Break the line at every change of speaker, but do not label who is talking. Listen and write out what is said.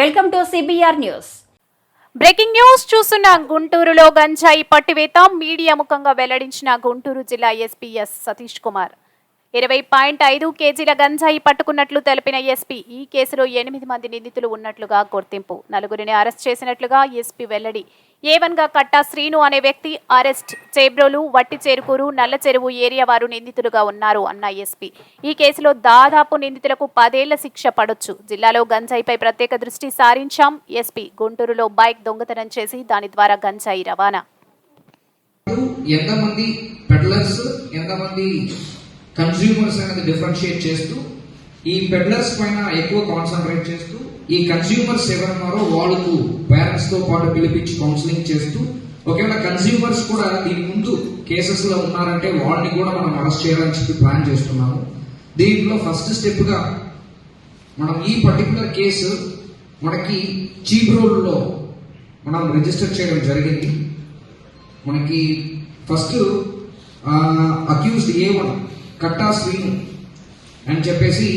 Welcome to CBR news
breaking news చూస్తున్న గుంటూరులో గంజాయి పట్టివేత మీడియా ముఖంగా వెల్లడించిన గుంటూరు జిల్లా ఎస్పీఎస్ సతీష్ కుమార్. ఇరవై పాయింట్ ఐదు కేజీల గంజాయి పట్టుకున్నట్లు తెలిపిన ఎస్పీ ఈ కేసులో ఎనిమిది మంది నిందితులు ఉన్నట్లుగా గుర్తింపు. నలుగురిని అరెస్ట్ చేసినట్లుగా ఎస్పీ వెల్లడి ఏవన్గా కట్టా శ్రీను అనే వ్యక్తి అరెస్ట్. చేబ్రోలు వట్టి చేరుకూరు నల్ల చెరువు ఏరియా వారు నిందితులుగా ఉన్నారు అన్న ఎస్పీ. ఈ కేసులో దాదాపు నిందితులకు పదేళ్ళ శిక్ష పడొచ్చు. జిల్లాలో గంజాయిపై ప్రత్యేక దృష్టి సారించాం. ఎస్పీ గుంటూరులో బైక్ దొంగతనం చేసి దాని ద్వారా గంజాయి రవాణా.
ఎంతమంది పెడ్లర్స్ ఎంతమంది కన్స్యూమర్స్ అనేది డిఫరెన్షియేట్ చేస్తూ ఈ పెడ్లర్స్ పైన ఎక్కువ కాన్సన్ట్రేట్ చేస్తూ ఈ కన్స్యూమర్స్ ఎవరున్నారో వాళ్ళకు పేరెంట్స్తో పాటు పిలిపించి కౌన్సిలింగ్ చేస్తూ ఒకవేళ కన్స్యూమర్స్ కూడా దీని ముందు కేసెస్లో ఉన్నారంటే వాళ్ళని కూడా మనం అరెస్ట్ చేయాలని చెప్పి ప్లాన్ చేస్తున్నాము. దీంట్లో ఫస్ట్ స్టెప్గా మనం ఈ పర్టికులర్ కేసు మనకి చీప్ రోల్లో మనం రిజిస్టర్ చేయడం జరిగింది. మనకి first accused A one Katta Srinu అని చెప్పేసి